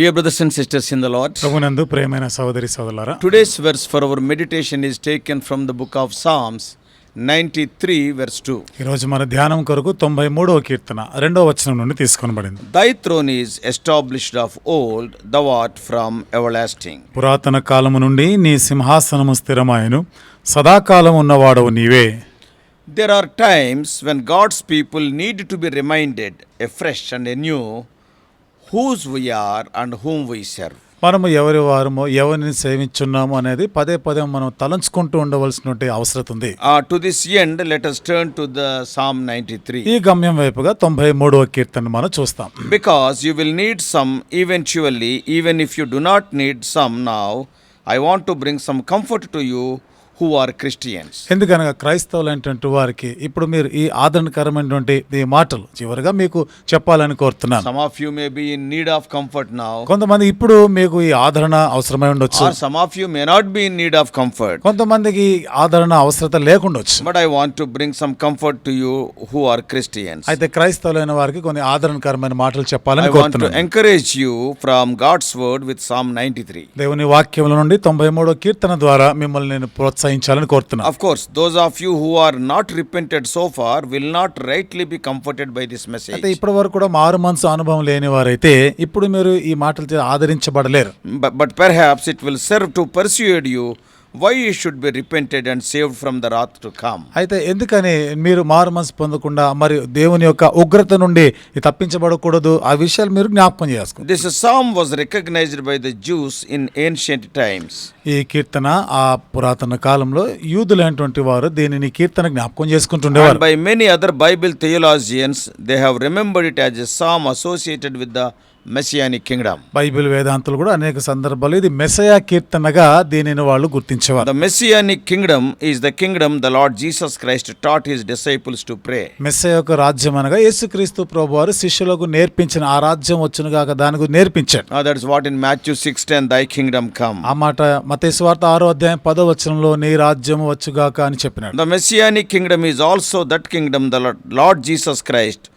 Dear brothers and sisters in the Lord, ప్రభునందు ప్రేమైన సహోదరి సోదరులారా today's verse for our meditation is taken from the book of Psalms 93, verse 2. ఈరోజు మన ధ్యానం కొరకు తొంభై మూడవ కీర్తన రెండవ వచనం నుండి తీసుకొనబడింది Thy throne is established of old, thou art from everlasting. పురాతన కాలము నుండి నీ సింహాసనము స్థిరమాయను సదాకాలం ఉన్నవాడవు నీవే There are times when God's people need to be reminded afresh and anew whose whose we are and whom we serve మనము ఎవరి వారము ఎవరిని సేవించున్నాము అనేది పదే పదే మనం తలంచుకుంటూ ఉండవలసిన అవసరం ఉంది. To this end let turn to the psalm ninety three ఈ గమ్యం వైపుగా తొంభై మూడవ కీర్తన మనం చూస్తాం. Because you will need some eventually even if you do not need some now I want to bring some comfort to you who are Christians ఎందుకనగా క్రైస్తవులు అయినటువంటి వారికి ఇప్పుడు మీరు ఈ ఆదరణకరమైనటువంటి ఈ మాటలు చివరిగా మీకు చెప్పాలని కోరుతున్నాను. Some of you may be in need of comfort నా కొంతమంది ఇప్పుడు మీకు ఈ ఆదరణ అవసరమై ఉండొచ్చు. Some of you may not be in need of comfort కొంతమందికి ఆదరణ అవసరత లేకుండొచ్చు. But I want to bring some comfort to you who are Christians అయితే క్రైస్తవులు అయిన వారికి కొన్ని ఆదరణకరమైన మాటలు చెప్పాలని encourage you from God's word with psalm ninety three దేవుని వాక్యముల నుండి తొంభై మూడో కీర్తన ద్వారా మిమ్మల్ని నేను ప్రోత్సహి ప్రోత్సహించాలని కోరుతున్నా. Course those of you who are not repented so be comforted by కూడా మారు మనసు అనుభవం లేని వారైతే ఇప్పుడు మీరు ఈ మాటలు ఆదరించబడలేరు. But per it will serve to persuade you why you should be repented and saved from the wrath to come అయితే ఎందుకని మీరు మారు మనసు పొందకుండా మరి దేవుని యొక్క ఉగ్రత నుండి తప్పించబడకూడదు? ఆ విషయాలు మీరు జ్ఞాపకం చేసుకో this psalm was recognized by the Jews in ancient times ఈ కీర్తన ఆ పురాతన కాలంలో యూదులైనటువంటి వారు దీనిని కీర్తన జ్ఞాపకం చేసుకుంటుండేవారు. By many other Bible theologians they have remembered it as a psalm associated with the messianic kingdom Bible వేదాంతులు కూడా అనేక సందర్భాలు ఇది మెసయా కీర్తనగా దీనిని వాళ్ళు గుర్తించేవారు. The messianic kingdom is the kingdom the Lord Jesus Christ taught his disciples to pray Messiah యొక్క రాజ్యం అనగా యేసుక్రీస్తు ప్రభు వారు శిష్యులకు నేర్పించిన ఆ రాజ్యం వచ్చినగాక దానికి నేర్పించాడు that is what in Matthew 6 and thy kingdom come ఆ మాట మత్తయి సువార్త 6వ అధ్యాయం 10వ వచనంలో నీ రాజ్యం వచ్చుగాక అని చెప్పినాడు. The messianic kingdom is also that kingdom the Lord Jesus Christ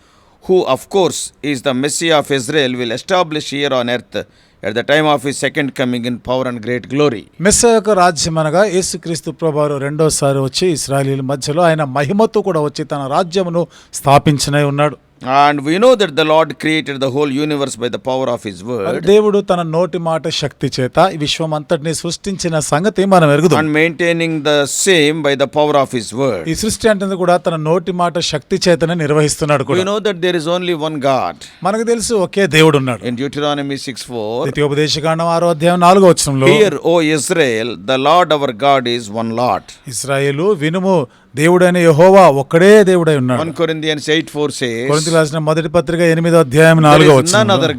who, of course is the Messiah of Israel, will establish here on earth at the time of ఈ second coming in power and great glory mess యొక్క రాజ్యం అనగా యేసుక్రీస్తు ప్రభావారు రెండోసారి వచ్చి ఇస్రాయలీల మధ్యలో ఆయన మహిమతో కూడా వచ్చి తన రాజ్యమును స్థాపించనే ఉన్నాడు And we know that the Lord created the whole universe by the power of his word దేవుడు తన నోటి మాట శక్తి చేత ఈ విశ్వం అంతటిని సృష్టించిన సంగతి మనం ఎరుగుదాం and maintaining the same by the power of his word. ఈ సృష్టి అంటే కూడా తన నోటి మాట శక్తి చేతనే నిర్వహిస్తున్నాడు We కూడా know that there is only one God. మనకు తెలుసు ఒకే దేవుడు ఉన్నాడు In Deuteronomy 6:4, ద్వితీయోపదేశకాండం ఆరో అధ్యాయం నాలుగో వచనంలో Hear, O Israel, the Lord our God is one Lord. ఇస్రాయేలు వినుము దేవుడైన యహోవా ఒక్కడే దేవుడై ఉన్నాడు. రాసిన మొదటి పత్రిక ఎనిమిదో అధ్యాయం నాలుగో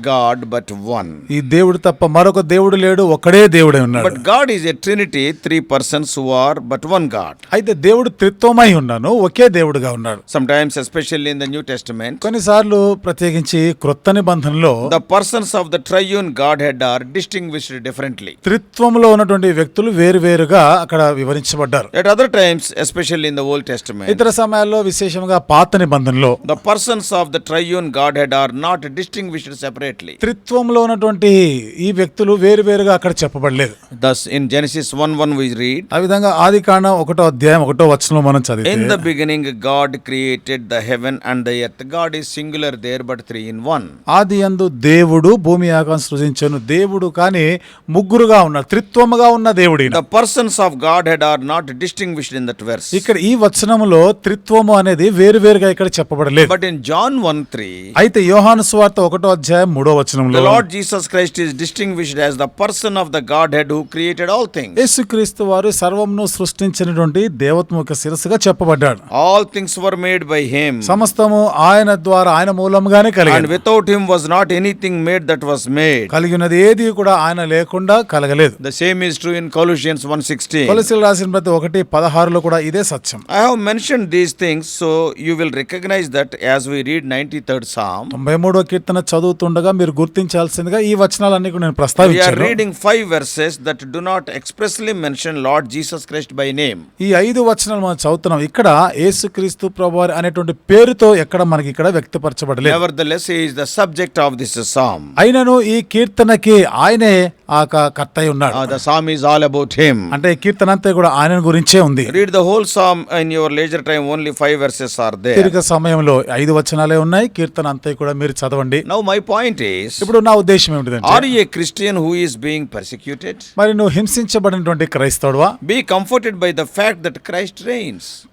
గాడ్ బట్ వన్ ఈ దేవుడు తప్ప మరొక దేవుడు లేడు ఒకడే దేవుడై ఉన్నాడు. God is a trinity three persons are but one God అయితే దేవుడు త్రిత్వమై ఉన్నాను ఒకే దేవుడుగా ఉన్నాడు. Sometimes especially in New Testament కొన్నిసార్లు ప్రత్యేకించి క్రొత్త నిబంధనలో the persons of the triune Godhead are distinguished differently త్రిత్వంలో ఉన్నటువంటి వ్యక్తులు వేరు వేరుగా అక్కడ వివరించబడ్డారు. At other times especially in the ఇతర సమయాల్లో విశేషంగా పాత నిబంధనలో the persons of the triune Godhead are not distinguished separately త్రిత్వంలో ఉన్నటువంటి ఈ వ్యక్తులు వేరు వేరుగా అక్కడ చెప్పబడలేదు. Thus in Genesis one one we read ఆ విధంగా ఆది కాండం ఒకటో అధ్యాయం ఒకటో వచనం మనం చదివి in the beginning God created the heaven and the God ఈ singular there but three in one ఆది అందు దేవుడు భూమి ఆకాశం సృజించను. దేవుడు కానీ ముగ్గురుగా ఉన్నారు త్రిత్వముగా ఉన్న దేవుడి the persons of Godhead are not distinguished ఇక్కడ ఈ వచనములో త్రిత్వము అనేది వేరువేరుగా ఇక్కడ చెప్పబడలేదు. But in John one three అయితే యోహాన్ స్వార్థ ఒకటో అధ్యాయం మూడో వచనంలో Lord Jesus Christ is distinguished the person of the Godhead who created all thing యేసు క్రీస్తు వారు సర్వమును సృష్టించినటువంటి దేవత్వం యొక్క శిరస్సుగా చెప్పబడ్డాడు. All things were made by him సమస్తము ఆయన ద్వారా ఆయన మూలంగానే కలిగి and without him was not anything made that was made కలిగినది ఏది కూడా ఆయన లేకుండా కలగలేదు. The same is true in Colossians one sixty రాసిన ప్రతి ఒకటి పదహారులో కూడా ఇదే సత్యం. I have mention these things so you will recognise that as we read ninety third song తొంభై మూడో కీర్తన చదువుతుండగా మీరు గుర్తించాల్సిందిగా ఈ వచనాలన్నీ కూడా నేను ప్రస్తావించాను. Reading five verses that do not expressly mention Lord Jesus Christ by name ఈ ఐదు వచనాలు మనం చదువుతున్నాం. ఇక్కడ యేసు క్రీస్తు ప్రభువారి అనేటువంటి పేరుతో ఎక్కడ మనకి ఇక్కడ వ్యక్తపరచబడలేదు. Ever the less is the subject of this psalm అయినను ఈ కీర్తనకి ఆయనే ఆ కర్త ఉన్నాడు. Psalm is all about him అంటే కీర్తన అంతా కూడా ఆయన గురించే ఉంది. Read the whole psalm your leisure time only five verses are they సమయంలో ఐదు వచనాలే ఉన్నాయి కీర్తన అంతా కూడా మీరు చదవండి. నౌ మై పాయింట్ ఇప్పుడు నా ఉద్దేశం ఏమిటంటే are you Christian who is being persecuted మరి నువ్వు హింసించబడినటువంటి క్రైస్తవుడవా? Be comforted by the fact that Christ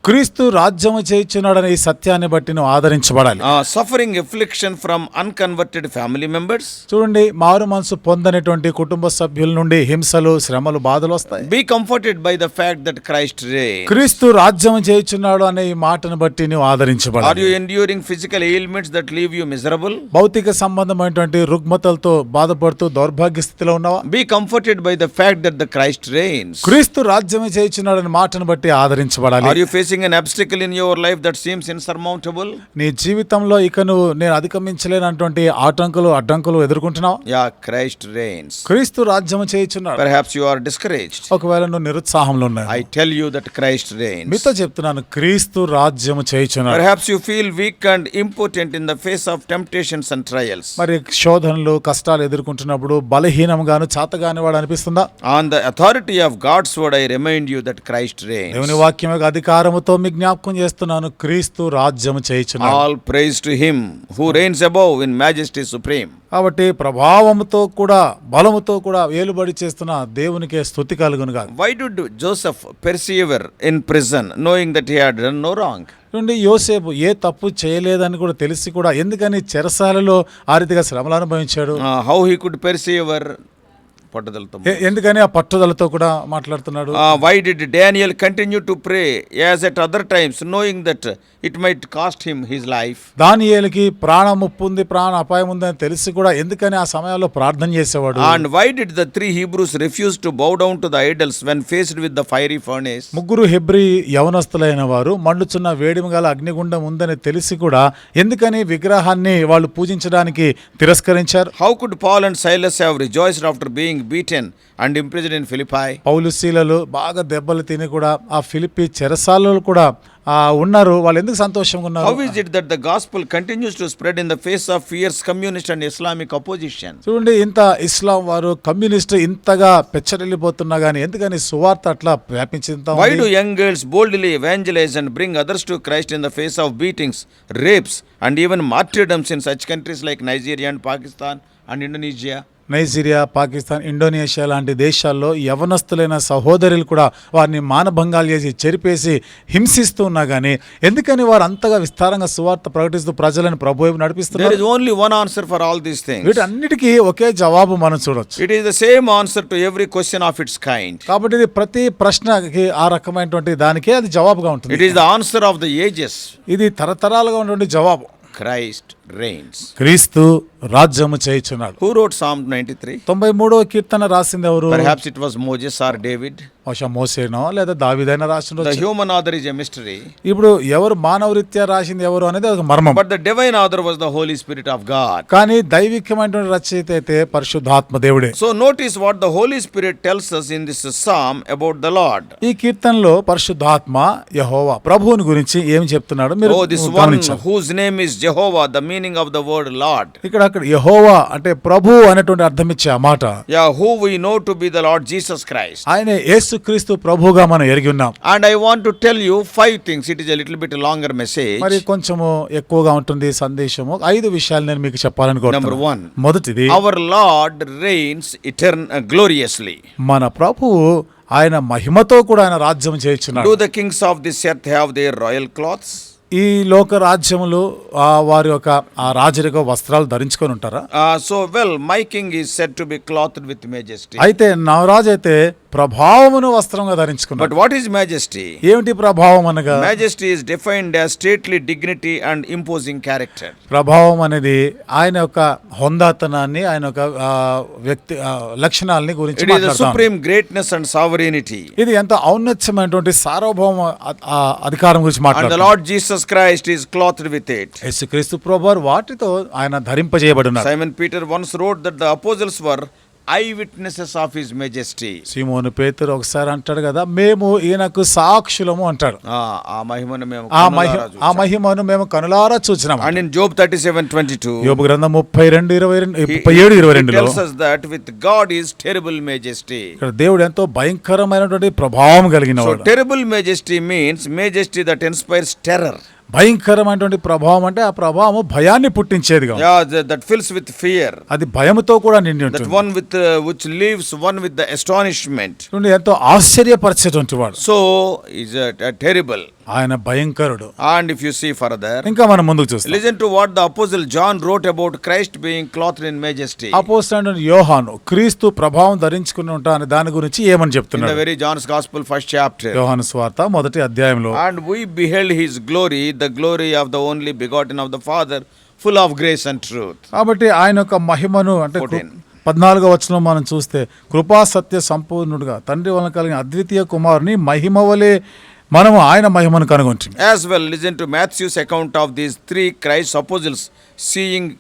క్రీస్తు రాజ్యం చేయించున్నాడు అనే ఈ సత్యాన్ని బట్టి నువ్వు ఆదరించబడాలి. Suffering affliction from unconverted family members చూడండి మారు మనసు పొందనటువంటి కుటుంబ కుటుంబ సభ్యుల నుండి హింసలు శ్రమలు బాధలు వస్తాయి. Be comforted by the that Christ రే క్రీస్తు రాజ్యం చేయుచున్నాడు అనే ఈ మాటను బట్టి నువ్వు ఆదరించబడి physical ailments that leave you miserable భౌతిక సంబంధమైనటువంటి రుగ్మతలతో బాధపడుతూ దౌర్భాగ్య స్థితిలో ఉన్నావా? Be comforted by the that the Christ reigns క్రీస్తు రాజ్యం చేయుచున్నాడు అనే మాటను బట్టి ఆదరించబడాలి. Are you facing an obstacle in your life that seems in insurmountable నీ జీవితంలో ఇక నువ్వు నేను అధిగమించలేనటువంటి ఆటంకులు అడ్డంకులు ఎదుర్కొంటున్నావు? యా క్రైస్ట్ రేన్స్ క్రీస్ క్రీస్తు రాజ్యం చేయించున్నాడు. పర్హాప్స్ యు ఆర్ డిస్కరేజ్డ్ ఒకవేళ నువ్వు నిరుత్సాహంలో ఉన్నావు. I tell you that Christ reigns మీతో చెప్తున్నాను క్రీస్తు రాజ్యం చేయించున్నాడు. Perhaps you feel weak and important in the face of temptations and trials మరి శోధనలు కష్టాలు ఎదుర్కొంటున్నప్పుడు బలహీనంగాను చాతగాని వాడు అనిపిస్తుందా? On the authority of God's word I remind you that Christ reigns దేవుని వాక్యం అధికారముతో మీ జ్ఞాపకం చేస్తున్నాను క్రీస్తు రాజ్యం చేయించున్నాడు. All praise to him who reigns above in majesty supreme కాబట్టి ప్రభావముతో కూడా బలముతో కూడా ఏలుబడి చేస్తున్న దేవునికే స్థుతి కలుగును కాదు Why did Joseph persevere in prison knowing that he had done no wrong? నుండి యోసేపు ఏ తప్పు చేయలేదని కూడా తెలిసి కూడా ఎందుకని చెరసాలలో ఆ రీతిగా శ్రమలు అనుభవించాడు how he could persevere? పట్టుదలతో ఎందుకని ఆ పట్టుదలతో కూడా మాట్లాడుతున్నాడు? Why did Daniel continue to pray as at other times knowing that it might cost him his life దానియల్కి ప్రాణం ముప్పు ఉంది ప్రాణ అపాయం ఉందని తెలిసి కూడా ఎందుకని ఆ సమయంలో ప్రార్థన చేసేవాడు? And why did the three Hebrews refuse to bow down to the idols when faced with the fiery furnace ముగ్గురు హెబ్రి యవనస్తులైన వారు మండుచున్న వేడిమి గల అగ్నిగుండం ఉందని తెలిసి కూడా ఎందుకని విగ్రహాన్ని వాళ్ళు పూజించడానికి తిరస్కరించారు? How could Paul and Silas have rejoiced after being being beaten and imprison in Philippi పౌలుశీలలు బాగా దెబ్బలు తిని కూడా ఆ ఫిలిపి చెరసాలలు కూడా ఉన్నారు. వాళ్ళు ఎందుకు సంతోషంగా ఉన్నారు? How is it that the gospel continues to spread in the face of fierce communist and Islamic opposition చూడండి ఇంత ఇస్లాం వారు కమ్యూనిస్ట్ ఇంతగా పెచ్చరెళ్ళిపోతున్నా గానీ ఎందుకని సువార్త అట్లా వ్యాపించింత why do young girls boldly evangelise and bring others to Christ in the face of beatings rapes and even martyrdoms in such countries like Nigeria and Pakistan and Indonesia Nigeria Pakistan Indonesia లాంటి దేశాల్లో యవనస్తులైన సహోదరులు కూడా వారిని మానభంగాలు చేసి చెరిపేసి హింసిస్తూ ఉన్నా కానీ ఎందుకని వారు అంతగా విస్తారంగా సువార్త ప్రకటిస్తూ ప్రజలను ప్రభు నడిపిస్తున్నారు only one answer for all these things. వీటన్నిటికీ ఒకే జవాబు మనం చూడొచ్చు It is the same answer to every question of its kind. కాబట్టి ఇది ప్రతి ప్రశ్నకి ఆ రకమైనటువంటి దానికే అది జవాబుగా ఉంటుంది is the answer of the ages. ఇది తరతరాలుగా ఉన్నటువంటి జవాబు Christ క్రీస్తు రాజ్యము చేయించున్నాడు. Who wrote psalm ninety three తొంభై మూడో కీర్తన రాసింది ఎవరు? Perhaps it was Moses or David బహుశా మోసేనో లేదా దావిదైనా రాసిన human author is a mystery ఇప్పుడు ఎవరు మానవ రీత్యా రాసింది ఎవరు అనేది ఒక మర్మం. But the divine author was the Holy Spirit of God కానీ దైవికమైన రచయిత అయితే పరిశుద్ధాత్మ దేవుడే. So notice what the Holy Spirit tells us in this psalm about the Lord ఈ కీర్తనలో పరిశుద్ధాత్మ యహోవా ప్రభువుని గురించి ఏం చెప్తున్నాడు మీరు whose name is Jehovah the mean meaning of the word Lord ఇక్కడ అక్కడ యహోవా అంటే ప్రభు అనేటువంటి అర్థం ఇచ్చే ఆ మాట. Know to be the Lord Jesus Christ ఆయన యేసు క్రీస్తు ప్రభుగా మనం ఎరిగి ఉన్నాం. And I want to tell you five things it is a little bit longer message మరి కొంచెము ఎక్కువగా ఉంటుంది సందేశము. ఐదు విషయాలు నేను మీకు చెప్పాలని నెంబర్ వన్ మొదటిది our Lord reigns eternal gloriously మన ప్రభు ఆయన మహిమతో కూడా ఆయన రాజ్యం చేయించున్నాడు. The kings of this earth have their royal clothes ఈ లోక రాజ్యములు ఆ వారి యొక్క ఆ రాజరిక వస్త్రాలు ధరించుకొని ఉంటారా so, well, my king is said to be clothed with majesty. అయితే నవరాజు అయితే ప్రభావమును వస్త్రంగా ధరించుకున్నాడు. బట్ వాట్ ఈస్ మ్యాజెస్టీ ఏమిటి ప్రభావం అనగా? Majesty is defined as stately dignity and imposing character ప్రభావం అనేది ఆయన యొక్క హొందాతనాన్ని ఆయన యొక్క వ్యక్తి లక్షణాలని గురించి it is supreme greatness and sovereignty ఇది ఎంత ఔన్నత్యమైనటువంటి సార్వభౌమ అధికారం గురించి మాట్లాడు Lord Jesus Christ is clothed with it యేసు క్రీస్తు ప్రభువర్ వాటితో ఆయన ధరింపజేయబడిన Simon Peter once wrote that the apostles were eye witnesses of his majesty సిమోను పేతురు ఒకసారి అంటాడు కదా మేము ఈయనకు సాక్షులము అంటాడు. ఆ మహిమను మేము ఆ మహిమను మేము కనులారా చూసినాం and Job thirty seven twenty two యోబ్ గ్రంథం ముప్పై రెండు ఇరవై రెండు ముప్పై ఏడు ఇరవై రెండు that with God is terrible majesty ఇక్కడ దేవుడు ఎంతో భయంకరమైనటువంటి ప్రభావం కలిగిన terrible majesty means majesty that inspires terror భయంకరమైనటువంటి ప్రభావం అంటే ఆ ప్రభావం భయాన్ని పుట్టించేది దట్ ఫిల్స్ విత్ ఫియర్ అది భయంతో కూడా నిండి ఉంటుంది. One with which leaves one with the astonishment ఎంతో ఆశ్చర్యపరిచేటువంటి వాడు. సో ఇస్ టెరిబుల్ ఆయన భయంకరుడు. And if you see further ఇంకా మనం ముందుకు చూస్తాం. Listen to what the apostle John wrote about Christ being cloth in majesty apostle and యోహాను క్రీస్తు ప్రభావం ధరించుకుని ఉంటా దాని గురించి ఏమని చెప్తున్నాడు? Very John's gospel first chapter యోహాను స్వార్త మొదటి అధ్యాయంలో. And we beheld his glory the glory of the only begotten of the father full of grace and truth కాబట్టి ఆయన యొక్క మహిమను అంటే పద్నాలుగవ వచ్చిన మనం చూస్తే కృపా సత్య సంపూర్ణుడుగా తండ్రి వలన కలిగిన అద్వితీయ కుమారుని మహిమ వలే మనము ఆయన మహిమను కనుగొంటాం as well listen to Matthew's account of these three Christ apostles seeing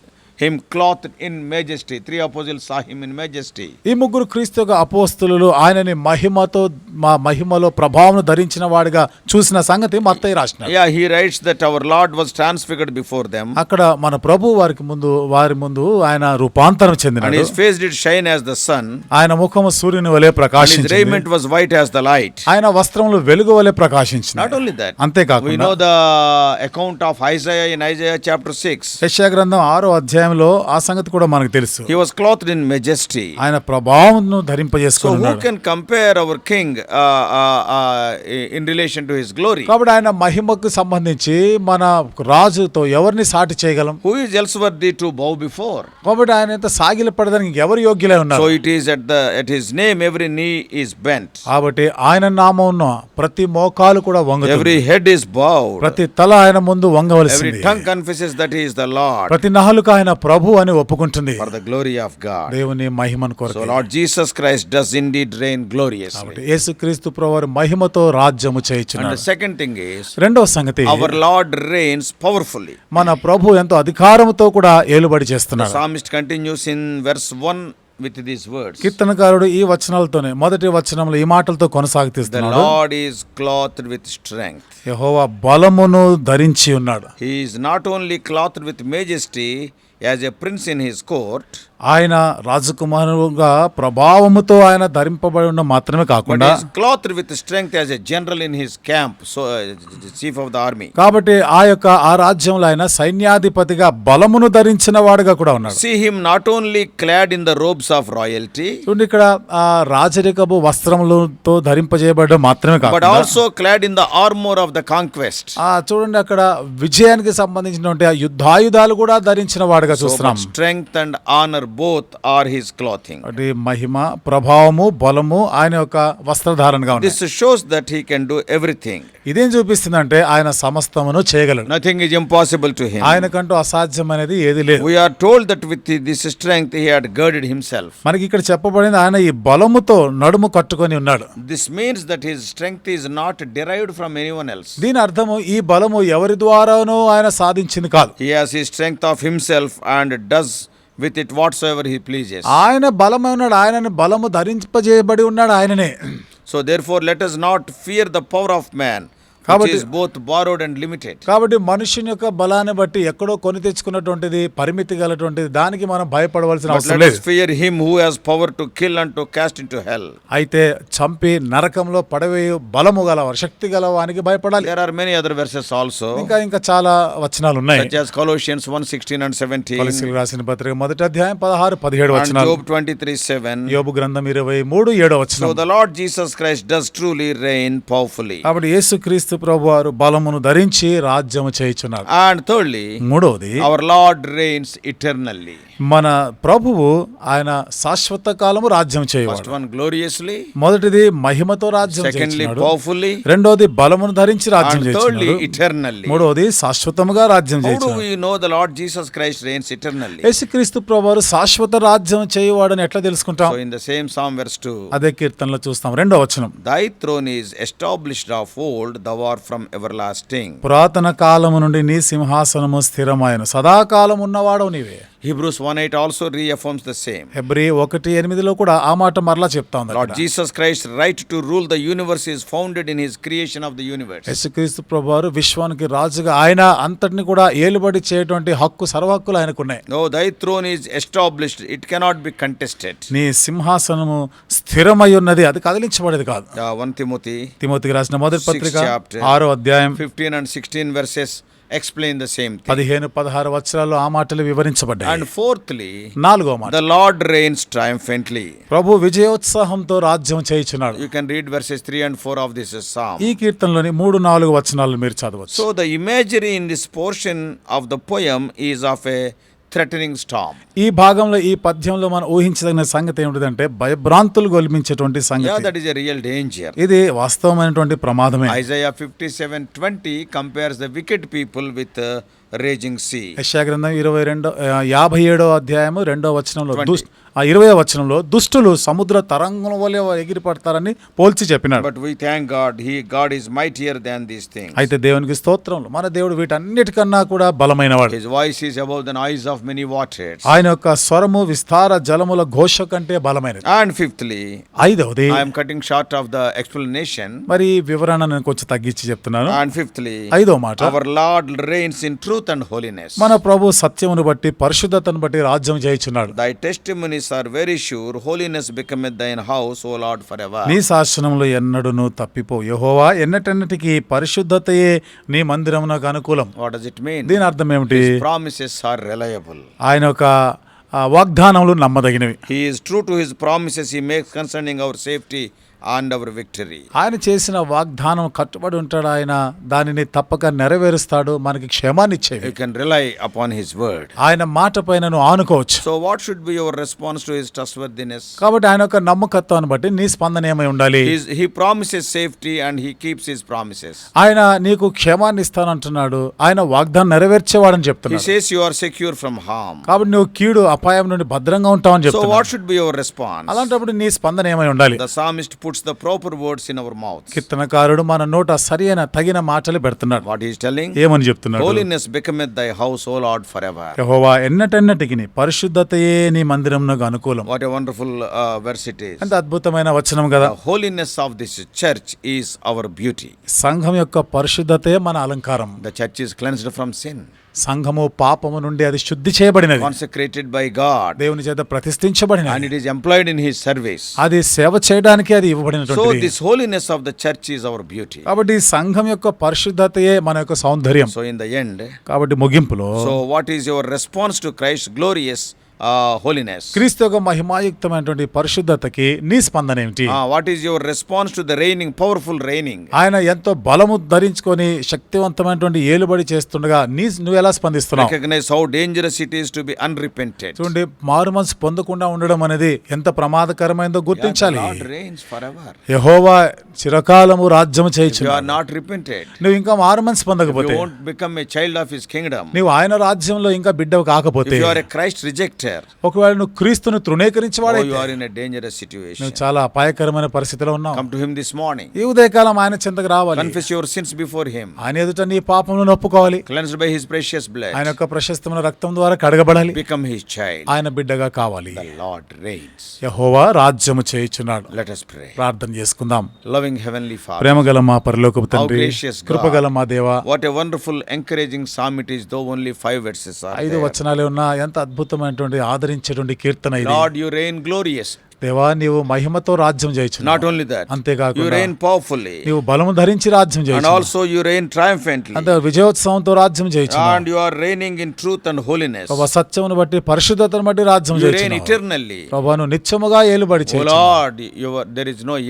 him cloth in majesty three apostle saw him in majesty ఈ ముగ్గురు క్రీస్తు అపోస్తులు ఆయనని మహిమతో మా మహిమలో ప్రభావం ధరించిన వాడిగా చూసిన సంగతి మత్తయ్య రాసిన. Yeah he that our Lord was transfigured before them అక్కడ మన ప్రభు వారికి ముందు వారి ముందు ఆయన రూపాంతరం చెందిన face did shine as the sun ఆయన ముఖం సూర్యుని వలె ప్రకాశించింది. His raiment was white as the light ఆయన వస్త్రములు వెలుగు వలె ప్రకాశించింది నాట్ అంతే కాక we the account of Isaiah Isaiah chapter 6 యెషయా గ్రంథం అధ్యాయం టైంలో ఆ సంగతి కూడా మనకు తెలుసు. He was cloth in majesty ఆయన ప్రభావంను ధరింపజేసుకున్నాడు so who compare our king in relation to his glory కాబట్టి ఆయన మహిమకు సంబంధించి మన రాజుతో ఎవరిని సాటి చేయగలం? Who is else worthy to bow before కాబట్టి ఆయన ఎంత సాగిల పడడానికి ఎవరు యోగ్యలే ఉన్నారు? So it is at the at his name every knee is bent కాబట్టి ఆయన నామమున ప్రతి మోకాలు కూడా వంగ ఎవ్రీ హెడ్ ఇస్ బౌ ప్రతి తల ఆయన ముందు వంగవలసింది. Every tongue confesses that he is the Lord ప్రతి నహలుక ఆయన ప్రభు అని ఒప్పుకుంటుంది for the glory of God. దేవుని మహిమను So కొరకు Lord Jesus Christ does indeed reign gloriously. కాబట్టి యేసుక్రీస్తు ప్రభువారు మహిమతో రాజ్యము చేయించున్నాడు second thing is రెండవ సంగతి our Lord reigns powerfully. మన ప్రభు ఎంతో అధికారముతో కూడా ఏలుబడి చేస్తున్నాడు psalmist continues in verse 1 with these words. కీర్తనకారుడు ఈ వచనాలతోనే మొదటి వచనంలో ఈ మాటలతో The కొనసాగుతున్నాడు Lord is clothed with strength. యెహోవా బలమును ధరించి ఉన్నాడు He is not only clothed with majesty as a prince in his court, ఆయన రాజకుమారుగా ప్రభావముతో ఆయన ధరింపబడి ఉన్న మాత్రమే కాకుండా cloth with strength as a general in his camp so chief of the army కాబట్టి ఆ యొక్క ఆ రాజ్యంలో ఆయన సైన్యాధిపతిగా బలమును ధరించిన వాడుగా కూడా ఉన్నాడు. See him not only clad in the robes of royalty చూడండి ఇక్కడ ఆ రాజరికబు వస్త్రములతో ధరింపజేయబడ్డ మాత్రమే కాదు but also clad in the armour of the conquest ఆ చూడండి అక్కడ విజయానికి సంబంధించినటువంటి ఆ యుద్ధాయుధాలు కూడా ధరించిన వాడుగా చూస్తున్నాం. Strength and honour both are his clothing మహిమ ప్రభావము బలము ఆయన యొక్క వస్త్రధారణగా this shows that he can do everything ఇదేం చూపిస్తుంది అంటే ఆయన సమస్తమును చేయగలడు. Nothing is impossible to he ఆయన కంటూ అసాధ్యం అనేది ఏది లేదు. We are told that with this strength he had girded himself మనకి ఇక్కడ చెప్పబడింది ఆయన ఈ బలముతో నడుము కట్టుకొని ఉన్నాడు. This means that his strength is not derived from anyone else దీని అర్థము ఈ బలము ఎవరి ద్వారానో ఆయన సాధించింది కాదు. He has he strength of himself and does does with it whatsoever he pleases. ఆయన బలమై ఉన్నాడు ఆయనని బలము ధరింపజేయబడి ఉన్నాడు ఆయననే So therefore let us not fear the power of man, which కాబట్టి- both borrowed and limited. కాబట్టి మనుషుని యొక్క బలాన్ని బట్టి ఎక్కడో కొని తెచ్చుకున్నటువంటిది పరిమితి గలటువంటిది దానికి మనం భయపడవలసిన అవసరం లేదు us fear him who has power to kill and to cast into hell. అయితే చంపి నరకంలో పడవేయు బలము గలవారు శక్తి గలవానికి భయపడాలి There are many other verses also, ఇంకా ఇంకా చాలా వచనాలు ఉన్నాయి as Colossians 1 16 and 17, కొలసీలు రాసిన పత్రిక మొదటి అధ్యాయం పదహారు పదిహేడు and వచనాలు Job 23 7. యోబు గ్రంథం ఇరవై మూడు ఏడో So వచనం the Lord Jesus Christ does truly reign powerfully. కాబట్టి యేసుక్రీస్తు ప్రభు వారు బలమును ధరించి రాజ్యము చేయుచున్నారు. అండ్ థర్డ్లీ మూడవది అవర్ లార్డ్ రెయిన్స్ ఇటర్నల్లీ మన ప్రభువు ఆయన శాశ్వత కాలము రాజ్యం చేయవచ్చు వన్ గ్లోరియస్లీ మొదటిది మహిమతో రాజ్యం సెకండ్లీ పవర్ఫుల్లీ రెండోది బలమును ధరించి రాజ్యం చేయాలి ఇటర్నల్లీ మూడోది శాశ్వతముగా రాజ్యం చేయాలి you know the Lord Jesus Christ reigns eternally యేసుక్రీస్తు ప్రభు వారు శాశ్వత రాజ్యం చేయువాడు అని ఎట్లా తెలుసుకుంటాం? In the same psalm verse 2 అదే కీర్తనలో చూస్తాం. రెండో వచ్చనం thy throne is established of old the art from everlasting పురాతన కాలము నుండి నీ సింహాసనము స్థిరమైన సదాకాలం ఉన్నవాడవు నీవే. Hebrews 1 8 also reaffirms the same. హెబ్రి ఒకటి ఎనిమిదిలో కూడా ఆ మాట మరలా చెప్తా ఉంది Lord అక్కడ. Jesus Christ's right to rule the universe is founded in his creation of the universe. యేసుక్రీస్తు ప్రభువారు విశ్వానికి రాజుగా ఆయన అంతటిని కూడా ఏలుబడి చేయటువంటి హక్కు సర్వహక్కులు ఆయనకున్నాయి No, thy throne is established, it cannot be contested. నీ సింహాసనము స్థిరమై ఉన్నది అది కదిలించబడేది కాదు Uh, 1 Timothy తిమోతికి రాసిన మొదటి పత్రిక. ఆరో అధ్యాయం 15 and 16 verses explain the same పదిహేను పదహారు వచ్చరాలు ఆ మాటలు వివరించబడ్డాయి. అండ్ ఫోర్త్లీ నాలుగో మాట. ద లార్డ్ రెయిన్స్ ట్రయంఫెంట్లీ ప్రభు విజయోత్సాహంతో రాజ్యం చేయించున్నాడు. You can read verses three and four of this psalm ఈ కీర్తనలోని మూడు నాలుగు వచనాలు మీరు చదవచ్చు. So the imagery in this portion of the poem is of a threatening storm. ఈ భాగంలో ఈ పద్యంలో మనం ఊహించదగిన సంగతి ఏమిటిదంటే భయభ్రాంతులు గొలిపించేటువంటి Yeah, సంగతి that is a real danger. ఇది వాస్తవమైనటువంటి ప్రమాదమే Isaiah 57:20 compares the wicked people with a raging sea. యెషయా గ్రంథం ఇరవై రెండో యాభై ఏడో అధ్యాయము రెండో వచనంలో ఆ ఇరవై వచనంలో దుష్టులు సముద్ర తరంగం వలె ఎగిరిపడతారని పోల్చి చెప్పినాడు. But we thank God he God is mightier this things అయితే దేవునికి స్తోత్రం మన దేవుడు వీటన్నిటికన్నా కూడా బలమైన his voice is about the noise of many waters ఆయన యొక్క స్వరము విస్తార జలముల ఘోష కంటే బలమైనది. అండ్ ఫిఫ్త్లీ ఐదవది I am cutting short of the explanation మరి వివరణను కొంచెం తగ్గించి చెప్తున్నాను. అండ్ ఫిఫ్త్లీ ఐదో మాట. Our lord reigns in truth and holiness మన ప్రభు సత్యమును బట్టి పరిశుద్ధతను బట్టి రాజ్యం జయించున్నాడు. Thy testimony price are very sure holiness become it thine house O Lord for ever నీ శాసనంలో ఎన్నడును తప్పిపో యహోవా ఎన్నటన్నిటికీ పరిశుద్ధతయే నీ మందిరమునకు అనుకూలం. వాట్ ఇట్ మీన్ దీని అర్థం ఏమిటి? ప్రామిసెస్ ఆర్ రిలయబుల్ ఆయన ఒక వాగ్దానములు నమ్మదగినవి. He true to his promises he makes concerning our safety and our victory ఆయన చేసిన వాగ్దానం కట్టుబడి ఉంటాడు ఆయన. దానిని తప్పక నెరవేరుస్తాడు. మనకి క్షేమాన్ని can rely upon his word ఆయన మాట పైన నువ్వు ఆనుకోవచ్చు. So what should be your response to his trustworthiness కాబట్టి ఆయన యొక్క నమ్మకత్వాన్ని బట్టి నీ స్పందన ఏమై ఉండాలి? He promises safety and he keeps his promises ఆయన నీకు క్షేమాన్ని ఇస్తాను అంటున్నాడు ఆయన వాగ్దానం నెరవేర్చేవాడని చెప్తున్నాడు. He says you are secure from harm కాబట్టి నువ్వు కీడు అపాయం నుండి భద్రంగా ఉంటావని చెప్తున్నాడు so what should be your response అలాంటప్పుడు నీ స్పందన ఏమై ఉండాలి? Puts the proper words in our mouths. కీర్తనకారుడు మన నోట సరి అయిన తగిన మాటలు పెడుతున్నాడు What he is telling? ఏమని చెప్తున్నాడు Holiness becometh thy house, O Lord, forever. యెహోవా ఎన్నటెన్నటికి పరిశుద్ధతయే నీ మందిరమునకు అనుకూలం What a wonderful uh, verse it is. ఎంత అద్భుతమైన వచనం కదా The holiness of this church is our beauty. సంఘం యొక్క పరిశుద్ధతే మన అలంకారం The church is cleansed from sin, సంఘము పాపము నుండి అది శుద్ధి చేయబడినది. కాన్సెక్రేటెడ్ బై గాడ్ చేత ప్రతిష్ఠించబడిన it is employed in his service అది సేవ చేయడానికి అది ఇవ్వబడినటువంటి holiness of the church beauty కాబట్టి సంఘం యొక్క పరిశుద్ధతయే మన యొక్క సౌందర్యం. సో ఇన్ ద ఎండ్ కాబట్టి ముగింపులో so what is your response to Christ glorious holiness క్రీస్తు యొక్క పరిశుద్ధతకి నీ స్పందన ఏమిటి? What is your response to the reigning powerful reigning ఆయన ఎంతో బలము ధరించుకొని శక్తివంతమైనటువంటి ఏలుబడి చేస్తుండగా నీ నువ్వు ఎలా స్పందిస్తున్నావు? Recognise how dangerous it is to be unrepented చూడండి మారు పొందకుండా ఉండడం అనేది ఎంత ప్రమాదకరమైనదో గుర్తించాలి. యహోవా చిరకాలము రాజ్యము చేయొచ్చు నాట్ రిపెంటెడ్ నువ్వు ఇంకా మారు మనసు పొందకపోతే become a child of his kingdom నువ్వు ఆయన రాజ్యంలో ఇంకా బిడ్డవు కాకపోతే are a Christ rejected sir ఒకవేళ నువ్వు క్రీస్తును తృణీకరించేవాడు you are in a dangerous situation నువ్వు చాలా అపాయకరమైన పరిస్థితిలో ఉన్నావు. Come to him this morning ఈ ఉదయకాలం ఆయన చింతకు రావాలి. Confess your sins before him ఆయన ఎదుట నీ పాపమును ఒప్పుకోవాలి cleansed by his precious blood ఆయన యొక్క ప్రశస్తమైన రక్తం ద్వారా కడగబడాలి. బికమ్ హిస్ చైల్డ్ ఆయన బిడ్డగా కావాలి. ద లార్డ్ రెయిన్స్ యెహోవా రాజ్యము చేయుచున్నాడు. Let us pray. ప్రార్థన చేసుకుందాం. లవింగ్ హెవెన్లీ ఫాదర్ ప్రేమగల మా పరలోకపు తండ్రి కృపగల మా దేవ. What a wonderful encouraging psalm it is though only 5 verses ఐదు వచనాలే ఉన్నా ఎంత అద్భుతమైనటువంటి ఆదరించేటువంటి కీర్తన ఇది. లార్డ్ గ్లోరియస్ దేవా నీవు మహిమతో రాజ్యం చేయొచ్చు నాట్ ఓన్లీ దట్ అంతే కాక యు రెయిన్ పవర్ఫుల్లీ నీవు బలము ధరించి రాజ్యం చేయొచ్చు and also you reign triumphantly అంటే విజయోత్సవంతో రాజ్యం చేయొచ్చు and you are reigning truth and holiness ప్రభు సత్యమును బట్టి పరిశుద్ధతను బట్టి రాజ్యం చేయొచ్చు రెయిన్ ఇటర్నల్లీ ప్రభువను నిత్యముగా ఏలుబడి your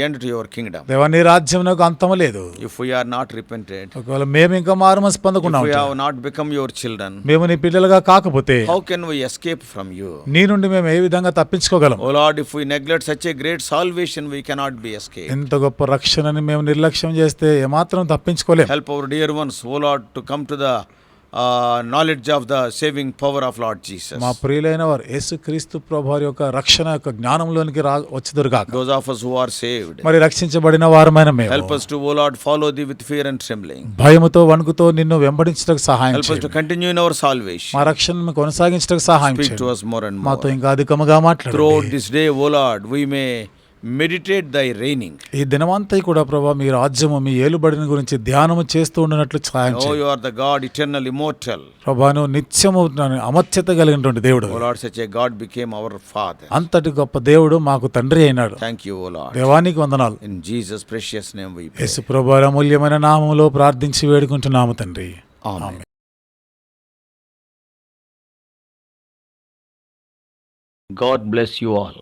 end to your kingdom దేవా నీ రాజ్యం నాకు అంతము లేదు. ఇఫ్ వి నాట్ రిపెంటెడ్ మేము ఇంకా మారుమస్ పొందకున్నాం we not become your children మేము నీ పిల్లలుగా కాకపోతే how can we escape from you నీ మేము ఏ విధంగా తప్పించుకోగలం? O if neglect such a great salvation we cannot be escape ఇంత గొప్ప రక్షణని మేము నిర్లక్ష్యం చేస్తే ఏమాత్రం తప్పించుకోలేదు help our dear ones O lord to come to the knowledge of the saving power of lord Jesus మా ప్రియులైన వారు యేసు క్రీస్తు ప్రభువారి యొక్క రక్షణ యొక్క జ్ఞానంలోనికి రా వచ్చి గాక those of us who are మరి రక్షించబడిన వారమైన మేము help us to o lord follow thee with fear and భయముతో వణుకుతో నిన్ను వెంబడించుటకు సహాయం చేయి help us to continue in మా రక్షణ కొనసాగించుటకు సహాయం చేయి స్పీక్ టు మాతో ఇంకా అధికముగా మాట్లాడండి. Through this day o lord we meditate thy reigning ఈ దినవంతా కూడా ప్రభా మీ రాజ్యము మీ ఏలుబడిని గురించి ధ్యానం చేస్తూ ఉండనట్లు O you are the God eternal immortal ప్రభాను నిత్యము అమర్చత కలిగినటువంటి దేవుడు. O lord God became our father అంతటి గొప్ప దేవుడు మాకు తండ్రి అయినాడు. థాంక్యూ ఓ లార్డ్ దేవానికి వందనాలు. In Jesus precious name we యేసు ప్రభు అమూల్యమైన నామములో ప్రార్థించి వేడుకుంటున్నాము తండ్రి. Amen. God bless you all